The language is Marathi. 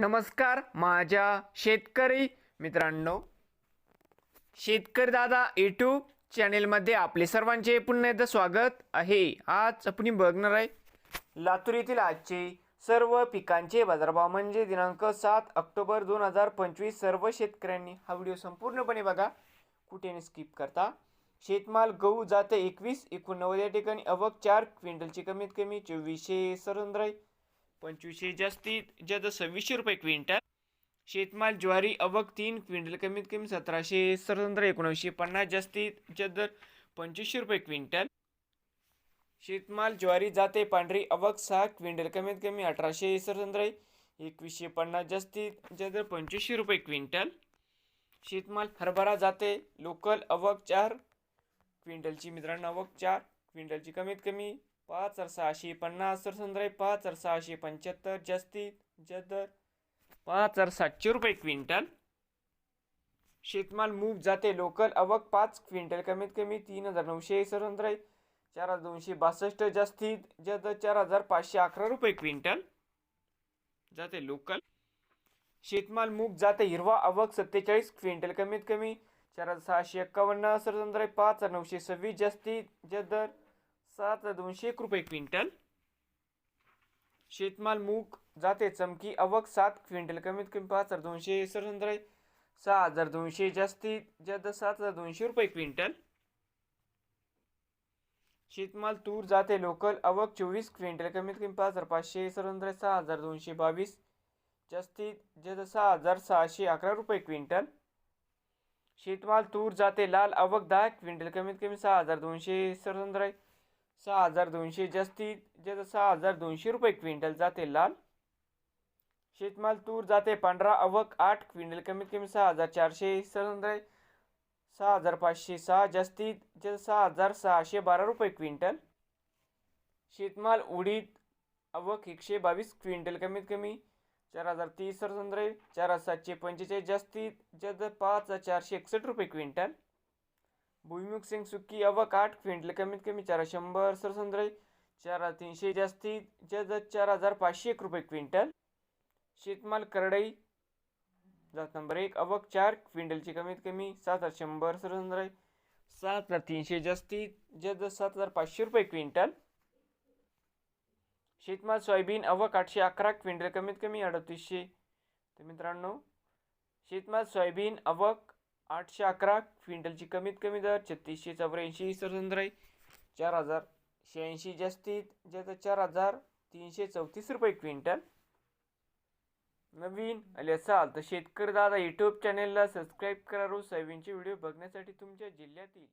नमस्कार माझ्या शेतकरी मित्रांनो. शेतकरी दादा यूट्यूब चॅनेलमध्ये आपले सर्वांचे पुन्हा एकदा स्वागत आहे. आज आपण बघणार आहे लातूर येथील आजचे सर्व पिकांचे बाजारभाव म्हणजे दिनांक सात ऑक्टोबर दोन हजार पंचवीस सर्व शेतकऱ्यांनी हा व्हिडिओ संपूर्णपणे बघा. कुठे स्किप करता? शेतमाल गहू जाते एकवीस एकोणनव्वद या ठिकाणी अवक चार क्विंटलची कमीत कमी चोवीसशे सरंद्राई पंचवीसशे जास्तीत जास्त सव्वीसशे रुपये क्विंटल शेतमाल ज्वारी अवक तीन क्विंटल कमीत कमी सतराशे सरंद्र एकोणीसशे पन्नास जास्तीत जास्त पंचवीसशे रुपये क्विंटल. शेतमाल ज्वारी जाते पांढरी अवक सहा क्विंटल कमीत कमी अठराशे सरंद्र एकवीसशे पन्नास जास्तीत जास्त पंचवीसशे रुपये क्विंटल. शेतमाल हरभरा जाते लोकल अवक चार क्विंटलची मित्रांनो अवक चार क्विंटलची कमीत कमी पाच हजार सहाशे पन्नास सरसंद्राई पाच हजार सहाशे पंच्याहत्तर जास्तीत जदर पाच हजार सातशे रुपये क्विंटल. शेतमाल मूग जाते लोकल अवक पाच क्विंटल. कमीत कमी तीन हजार नऊशे सरसंद्राई चार हजार दोनशे बासष्ट जास्तीत जदर चार हजार पाचशे अकरा रुपये क्विंटल. जाते लोकल. शेतमाल मूग जाते हिरवा अवक सत्तेचाळीस क्विंटल. कमीत कमी चार हजार सहाशे एक्कावन्न सरसंद्राई पाच हजार नऊशे सव्वीस जास्तीत जदर सात हजार दोनशे एक रुपये क्विंटल. शेतमाल मूग जाते चमकी अवक सात क्विंटल. कमीत कमी पाच हजार दोनशे सरसंद्राई सहा हजार दोनशे जास्तीत जास्त सात हजार दोनशे रुपये क्विंटल. शेतमाल तूर जाते लोकल अवक चोवीस क्विंटल. कमीत कमी पाच हजार पाचशे सरंद्राई सहा हजार दोनशे बावीस जास्तीत जास्त सहा हजार सहाशे अकरा रुपये क्विंटल. शेतमाल तूर जाते लाल अवक दहा क्विंटल. कमीत कमी सहा हजार दोनशे सरंद्राई सहा हजार दोनशे जास्तीत जास्त सहा हजार दोनशे रुपये क्विंटल जाते लाल. शेतमाल तूर जाते पांढरा अवक आठ क्विंटल कमीत कमी सहा हजार चारशे सरंद्राई सहा हजार पाचशे सहा जास्तीत जास्त सहा हजार सहाशे बारा रुपये क्विंटल. शेतमाल उडीद अवक एकशे बावीस क्विंटल कमीत कमी चार हजार तीस सरसंद्रे चार हजार सातशे पंचेचाळीस जास्तीत जास्त पाच हजार चारशे एकसष्ट रुपये क्विंटल. भुईमुग सिंग सुक्की अवक आठ क्विंटल कमीत कमी चार शंभर सरसंद्राई चार तीनशे जास्तीत जास्त चार हजार पाचशे एक रुपये क्विंटल. शेतमाल करडई जात नंबर एक अवक चार क्विंटलची कमीत कमी सात हजार शंभर सरसंद्राई सात हजार तीनशे जास्तीत जास्त सात हजार पाचशे रुपये क्विंटल. शेतमाल सोयाबीन अवक आठशे अकरा क्विंटल कमीत कमी अडतीसशे. तर मित्रांनो शेतमाल सोयाबीन अवक आठशे अकरा क्विंटलची कमीत कमी दर छत्तीसशे चौऱ्याऐंशी सरसंद्राई चार हजार शहाऐंशी जास्तीत जास्त चार हजार तीनशे चौतीस रुपये क्विंटल. नवीन आले असाल तर शेतकरी दादा यूट्यूब चॅनेलला सबस्क्राईब करा. रोज सोयाबीनचे व्हिडिओ बघण्यासाठी तुमच्या जिल्ह्यातील